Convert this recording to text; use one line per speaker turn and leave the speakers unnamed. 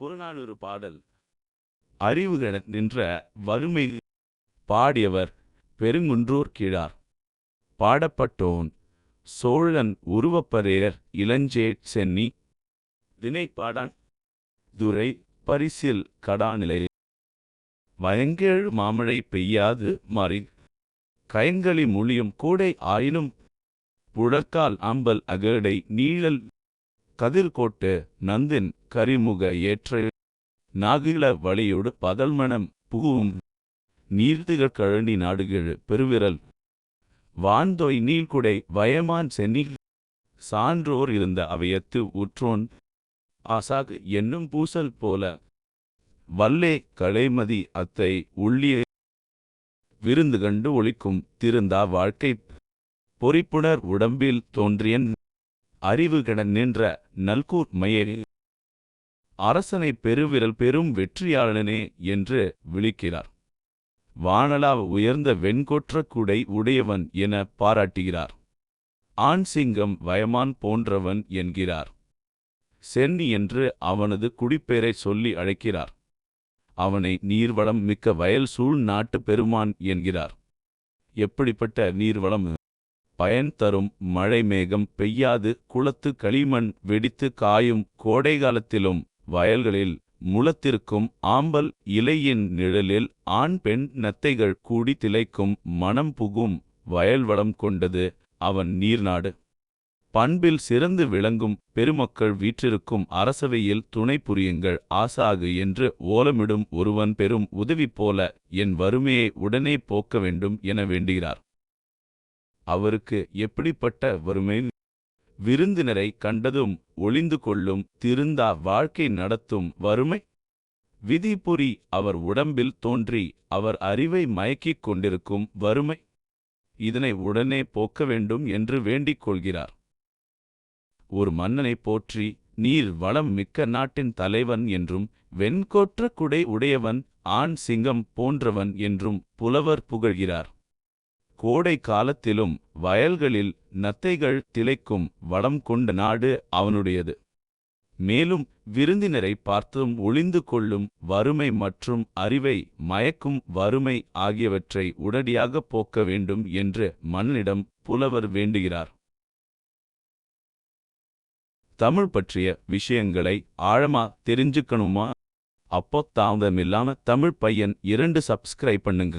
புறநானூறு பாடல். அறிவுகட நின்ற வறுமை பாடியவர் பெருங்குன்றூர் கிழார். பாடப்பட்டோன் சோழன் உருவப்பரேர் இளஞ்சேட் சென்னி. தினைப்பாடான் துரை பரிசில் கடாநிலை. வயங்கேழு மாமழை பெய்யாது மாறி. கயங்களி மொழியும் கூடை ஆயினும் புழக்கால் அம்பல் அகடை நீழல் கதிர்கோட்டு நந்தின் கரிமுக ஏற்ற நாகில வழியொடு பகல்மணம் புகுவும் நீர்த்திகழ் கழனி நாடுகிழு பெருவிரல். வான்தொய் நீள்குடை வயமான் சென்னி சான்றோர் இருந்த அவையத்து உற்றோன் ஆசாக் என்னும் பூசல் போல வல்லே கலைமதி அத்தை உள்ளிய விருந்து கண்டு ஒழிக்கும் திருந்தா வாழ்க்கை பொறிப்புணர் உடம்பில் தோன்றியன் அறிவுகென நின்ற நல்கூர்மையே அரசனை பெருவிரல் பெரும் வெற்றியாளனே என்று விழிக்கிறார். வானலா உயர்ந்த வெண்கொற்ற குடை உடையவன் என பாராட்டுகிறார். ஆண் சிங்கம் வயமான் போன்றவன் என்கிறார். சென்னி என்று அவனது குடிப்பெயரை சொல்லி அழைக்கிறார். அவனை நீர்வளம் மிக்க வயல் சூழ் நாட்டு பெருமான் என்கிறார். எப்படிப்பட்ட நீர்வளம்? பயன் தரும் மழை மேகம் பெய்யாது. குளத்து களிமண் வெடித்து காயும் கோடைகாலத்திலும் வயல்களில் முளத்திருக்கும் ஆம்பல் இலையின் நிழலில் ஆண் பெண் நத்தைகள் கூடி திளைக்கும் மனம் புகும் வயல்வளம் கொண்டது அவன் நீர்நாடு. பண்பில் சிறந்து விளங்கும் பெருமக்கள் வீற்றிருக்கும் அரசவையில் துணை புரியுங்கள். ஆசாகு என்று ஓலமிடும் ஒருவன் பெரும் உதவி போல என் வறுமையை உடனே போக்க வேண்டும் என வேண்டுகிறார். அவருக்கு எப்படிப்பட்ட வறுமை? விருந்தினரை கண்டதும் ஒளிந்து கொள்ளும் திருந்தா வாழ்க்கை நடத்தும் வறுமை? விதிபுரி அவர் உடம்பில் தோன்றி அவர் அறிவை மயக்கிக் கொண்டிருக்கும் வறுமை? இதனை உடனே போக்க வேண்டும் என்று வேண்டிக் கொள்கிறார். ஒரு மன்னனை போற்றி நீர் வளம் மிக்க நாட்டின் தலைவன் என்றும் வெண்கோற்ற குடை உடையவன் ஆண் சிங்கம் போன்றவன் என்றும் புலவர் புகழ்கிறார். கோடை காலத்திலும் வயல்களில் நத்தைகள் திளைக்கும் வளம் கொண்ட நாடு அவனுடையது. மேலும் விருந்தினரை பார்த்தும் ஒளிந்து கொள்ளும் வறுமை மற்றும் அறிவை மயக்கும் வறுமை ஆகியவற்றை உடனடியாக போக்க வேண்டும் என்று மன்னனிடம் புலவர் வேண்டுகிறார். தமிழ் பற்றிய விஷயங்களை ஆழமா தெரிஞ்சுக்கணுமா? அப்போ தாமதமில்லாம தமிழ் பையன் இரண்டு சப்ஸ்கிரைப் பண்ணுங்க.